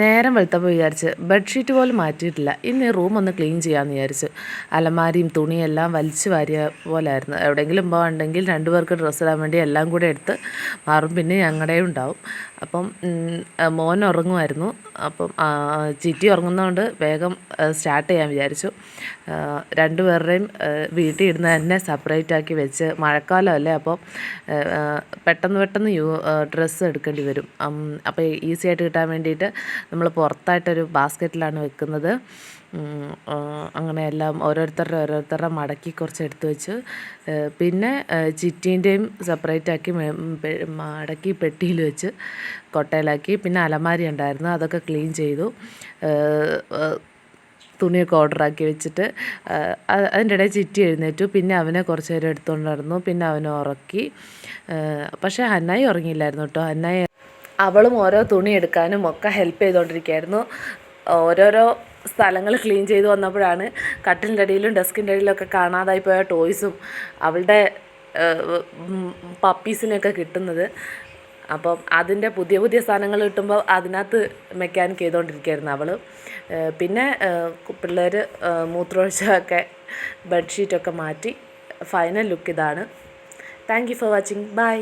നേരം വെളുത്തപ്പോൾ വിചാരിച്ച് ബെഡ്ഷീറ്റ് പോലും മാറ്റിയിട്ടില്ല. ഇന്ന് റൂം ഒന്ന് ക്ലീൻ ചെയ്യാമെന്ന് വിചാരിച്ച്. അലമാരിയും തുണിയെല്ലാം വലിച്ചു വാരിയ പോലായിരുന്നു. എവിടെയെങ്കിലും പോകണമെങ്കിൽ രണ്ടുപേർക്ക് ഡ്രസ്സ് ഇടാൻ വേണ്ടി എല്ലാം കൂടെ എടുത്ത് മാറും. പിന്നെ ഞങ്ങളുടെയും ഉണ്ടാവും. അപ്പം മോൻ ഉറങ്ങുമായിരുന്നു. അപ്പം ചിറ്റി ഉറങ്ങുന്നതുകൊണ്ട് വേഗം സ്റ്റാർട്ട് ചെയ്യാൻ വിചാരിച്ചു. രണ്ടുപേരുടെയും വീട്ടിൽ ഇടുന്ന തന്നെ സെപ്പറേറ്റ് ആക്കി വെച്ച് മഴക്കാലമല്ലേ അപ്പോൾ പെട്ടെന്ന് പെട്ടെന്ന് യൂ ഡ്രസ്സ് എടുക്കേണ്ടി വരും. അപ്പോൾ ഈസി ആയിട്ട് കിട്ടാൻ വേണ്ടിയിട്ട് നമ്മൾ പുറത്തായിട്ടൊരു ബാസ്ക്കറ്റിലാണ് വെക്കുന്നത്. അങ്ങനെയെല്ലാം ഓരോരുത്തരുടെ ഓരോരുത്തരുടെ മടക്കി കുറച്ച് എടുത്തു വെച്ച് പിന്നെ ചിറ്റീന്റെയും സെപ്പറേറ്റ് ആക്കി മടക്കി പെട്ടിയിൽ വെച്ച് കൊട്ടയിലാക്കി. പിന്നെ അലമാരി ഉണ്ടായിരുന്നു അതൊക്കെ ക്ലീൻ ചെയ്തു. തുണിയൊക്കെ ഓർഡറാക്കി വെച്ചിട്ട് അതിന്റെ ഇടയിൽ ചിറ്റി എഴുന്നേറ്റു. പിന്നെ അവനെ കുറച്ച് നേരം എടുത്തുകൊണ്ട് നടന്നു പിന്നെ അവനെ ഉറക്കി. പക്ഷേ ഹന്നായി ഉറങ്ങിയില്ലായിരുന്നു കേട്ടോ. ഹന്നായി അവളും ഓരോ തുണി എടുക്കാനും ഒക്കെ ഹെൽപ്പ് ചെയ്തുകൊണ്ടിരിക്കുകയായിരുന്നു ഓരോരോ സ്ഥലങ്ങൾ ക്ലീൻ ചെയ്ത് വന്നപ്പോഴാണ് കട്ടിലിന്റെ അടിയിലും ഡെസ്കിന്റെ അടിയിലൊക്കെ കാണാതായി പോയ ടോയ്സും അവളുടെ പപ്പീസിനെയൊക്കെ കിട്ടുന്നത്. അപ്പം അതിന്റെ പുതിയ പുതിയ സാധനങ്ങൾ കിട്ടുമ്പോൾ അതിനകത്ത് മെക്കാനിക് ചെയ്തുകൊണ്ടിരിക്കുകയായിരുന്നു അവൾ പിന്നെ പിള്ളേർ മൂത്രമൊഴിച്ചൊക്കെ ബെഡ്ഷീറ്റൊക്കെ മാറ്റി ഫൈനൽ ലുക്ക് ഇതാണ്. Thank you for watching bye